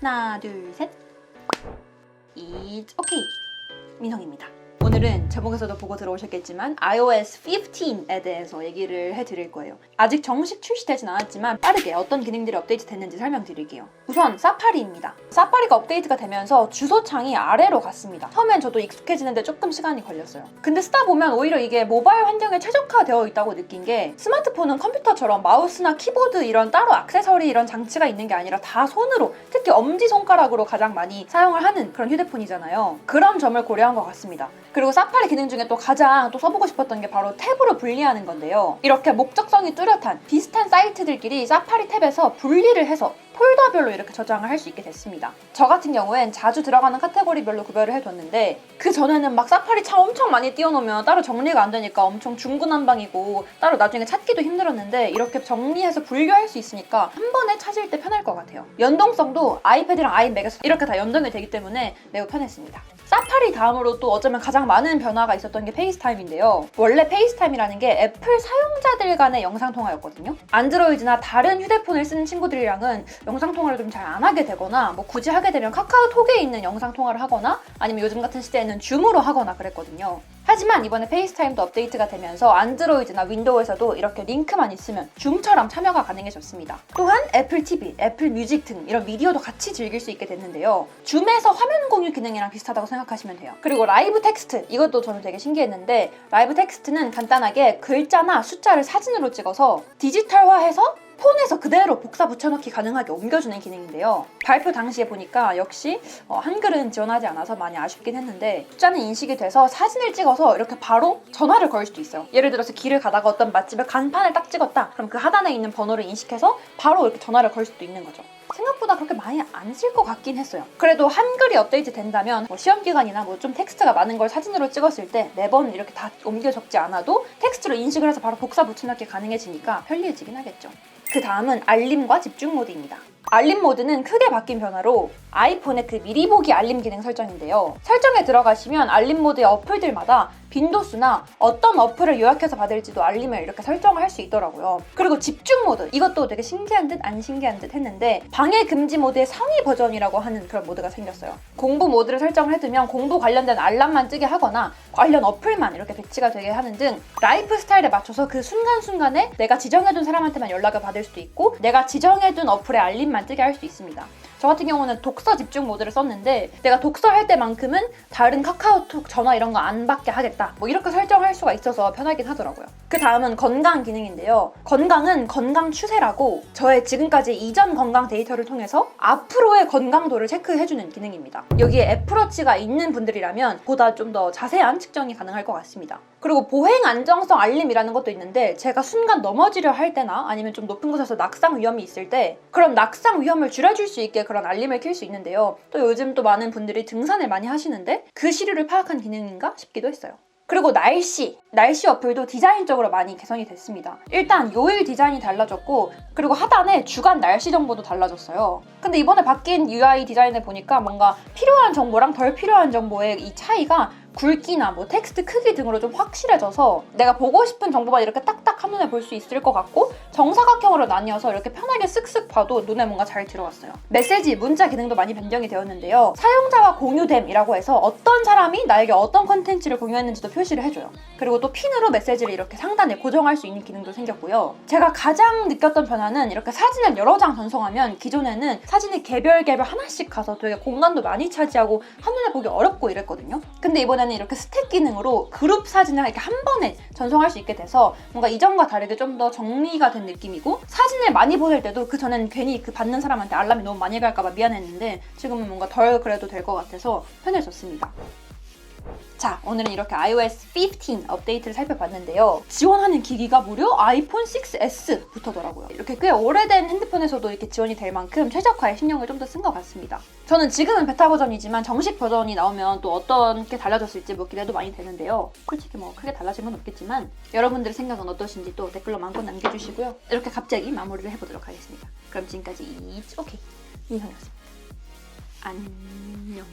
하나, 둘, 셋. It's okay. 민성입니다. 오늘은 제목에서도 보고 들어오셨겠지만 iOS 15에 대해서 얘기를 해드릴 거예요. 아직 정식 출시되진 않았지만 빠르게 어떤 기능들이 업데이트 됐는지 설명드릴게요. 우선 사파리입니다. 사파리가 업데이트가 되면서 주소창이 아래로 갔습니다. 처음엔 저도 익숙해지는데 조금 시간이 걸렸어요. 근데 쓰다 보면 오히려 이게 모바일 환경에 최적화되어 있다고 느낀 게 스마트폰은 컴퓨터처럼 마우스나 키보드 이런 따로 액세서리 이런 장치가 있는 게 아니라 다 손으로 특히 엄지손가락으로 가장 많이 사용을 하는 그런 휴대폰이잖아요. 그런 점을 고려한 것 같습니다. 그리고 사파리 기능 중에 또 가장 또 써보고 싶었던 게 바로 탭으로 분리하는 건데요. 이렇게 목적성이 뚜렷한 비슷한 사이트들끼리 사파리 탭에서 분리를 해서 폴더별로 이렇게 저장을 할 수 있게 됐습니다. 저 같은 경우엔 자주 들어가는 카테고리별로 구별을 해뒀는데 그 전에는 막 사파리 차 엄청 많이 띄워놓으면 따로 정리가 안 되니까 엄청 중구난방이고 따로 나중에 찾기도 힘들었는데 이렇게 정리해서 분류할 수 있으니까 한 번에 찾을 때 편할 것 같아요. 연동성도 아이패드랑 아이맥에서 이렇게 다 연동이 되기 때문에 매우 편했습니다. 사파리 다음으로 또 어쩌면 가장 많은 변화가 있었던 게 페이스타임인데요. 원래 페이스타임이라는 게 애플 사용자들 간의 영상 통화였거든요. 안드로이드나 다른 휴대폰을 쓰는 친구들이랑은 영상 통화를 좀 잘 안 하게 되거나 뭐 굳이 하게 되면 카카오톡에 있는 영상 통화를 하거나 아니면 요즘 같은 시대에는 줌으로 하거나 그랬거든요. 하지만 이번에 페이스타임도 업데이트가 되면서 안드로이드나 윈도우에서도 이렇게 링크만 있으면 줌처럼 참여가 가능해졌습니다. 또한 애플 TV, 애플 뮤직 등 이런 미디어도 같이 즐길 수 있게 됐는데요. 줌에서 화면 공유 기능이랑 비슷하다고 생각하시면 돼요. 그리고 라이브 텍스트 이것도 저는 되게 신기했는데 라이브 텍스트는 간단하게 글자나 숫자를 사진으로 찍어서 디지털화해서 폰에서 그대로 복사 붙여넣기 가능하게 옮겨주는 기능인데요. 발표 당시에 보니까 역시 어, 한글은 지원하지 않아서 많이 아쉽긴 했는데 숫자는 인식이 돼서 사진을 찍어서 이렇게 바로 전화를 걸 수도 있어요. 예를 들어서 길을 가다가 어떤 맛집에 간판을 딱 찍었다. 그럼 그 하단에 있는 번호를 인식해서 바로 이렇게 전화를 걸 수도 있는 거죠. 생각보다 그렇게 많이 안 쓸 것 같긴 했어요. 그래도 한글이 업데이트 된다면 뭐 시험 기간이나 뭐 좀 텍스트가 많은 걸 사진으로 찍었을 때 매번 이렇게 다 옮겨 적지 않아도 텍스트로 인식을 해서 바로 복사 붙여넣기 가능해지니까 편리해지긴 하겠죠. 그 다음은 알림과 집중 모드입니다. 알림 모드는 크게 바뀐 변화로 아이폰의 그 미리 보기 알림 기능 설정인데요. 설정에 들어가시면 알림 모드의 어플들마다 빈도수나 어떤 어플을 요약해서 받을지도 알림을 이렇게 설정을 할 수 있더라고요. 그리고 집중 모드 이것도 되게 신기한 듯 안 신기한 듯 했는데 방해 금지 모드의 상위 버전이라고 하는 그런 모드가 생겼어요. 공부 모드를 설정을 해두면 공부 관련된 알람만 뜨게 하거나 관련 어플만 이렇게 배치가 되게 하는 등 라이프 스타일에 맞춰서 그 순간순간에 내가 지정해둔 사람한테만 연락을 받을 수도 있고 내가 지정해둔 어플의 알림만 뜨게 할 수 있습니다. 저 같은 경우는 독서 집중 모드를 썼는데 내가 독서할 때만큼은 다른 카카오톡 전화 이런 거 안 받게 하겠다. 뭐 이렇게 설정할 수가 있어서 편하긴 하더라고요. 그 다음은 건강 기능인데요. 건강은 건강 추세라고 저의 지금까지 이전 건강 데이터를 통해서 앞으로의 건강도를 체크해주는 기능입니다. 여기에 애플워치가 있는 분들이라면 보다 좀 더 자세한 측정이 가능할 것 같습니다. 그리고 보행 안정성 알림이라는 것도 있는데 제가 순간 넘어지려 할 때나 아니면 좀 높은 곳에서 낙상 위험이 있을 때 그럼 낙상 위험을 줄여줄 수 있게 그런 알림을 킬 수 있는데요. 또 요즘 또 많은 분들이 등산을 많이 하시는데 그 시류를 파악한 기능인가 싶기도 했어요. 그리고 날씨, 날씨 어플도 디자인적으로 많이 개선이 됐습니다. 일단 요일 디자인이 달라졌고 그리고 하단에 주간 날씨 정보도 달라졌어요. 근데 이번에 바뀐 UI 디자인을 보니까 뭔가 필요한 정보랑 덜 필요한 정보의 이 차이가 굵기나 뭐 텍스트 크기 등으로 좀 확실해져서 내가 보고 싶은 정보만 이렇게 딱딱 한눈에 볼 수 있을 것 같고 정사각형으로 나뉘어서 이렇게 편하게 쓱쓱 봐도 눈에 뭔가 잘 들어왔어요. 메시지, 문자 기능도 많이 변경이 되었는데요. 사용자와 공유됨이라고 해서 어떤 사람이 나에게 어떤 컨텐츠를 공유했는지도 표시를 해줘요. 그리고 또 핀으로 메시지를 이렇게 상단에 고정할 수 있는 기능도 생겼고요. 제가 가장 느꼈던 변화는 이렇게 사진을 여러 장 전송하면 기존에는 사진이 개별 개별 하나씩 가서 되게 공간도 많이 차지하고 한눈에 보기 어렵고 이랬거든요. 근데 이번에 는 이렇게 스택 기능으로 그룹 사진을 이렇게 한 번에 전송할 수 있게 돼서 뭔가 이전과 다르게 좀 더 정리가 된 느낌이고 사진을 많이 보낼 때도 그 전에는 괜히 그 받는 사람한테 알람이 너무 많이 갈까봐 미안했는데 지금은 뭔가 덜 그래도 될 것 같아서 편해졌습니다. 자, 오늘은 이렇게 iOS 15 업데이트를 살펴봤는데요. 지원하는 기기가 무려 아이폰 6S부터더라고요. 이렇게 꽤 오래된 핸드폰에서도 이렇게 지원이 될 만큼 최적화에 신경을 좀 더 쓴 것 같습니다. 저는 지금은 베타 버전이지만 정식 버전이 나오면 또 어떤 게 달라졌을지 뭐 기대도 많이 되는데요. 솔직히 뭐 크게 달라진 건 없겠지만 여러분들의 생각은 어떠신지 또 댓글로 마음껏 남겨주시고요. 이렇게 갑자기 마무리를 해보도록 하겠습니다. 그럼 지금까지 이츠 오케이 민성이었습니다. 안녕.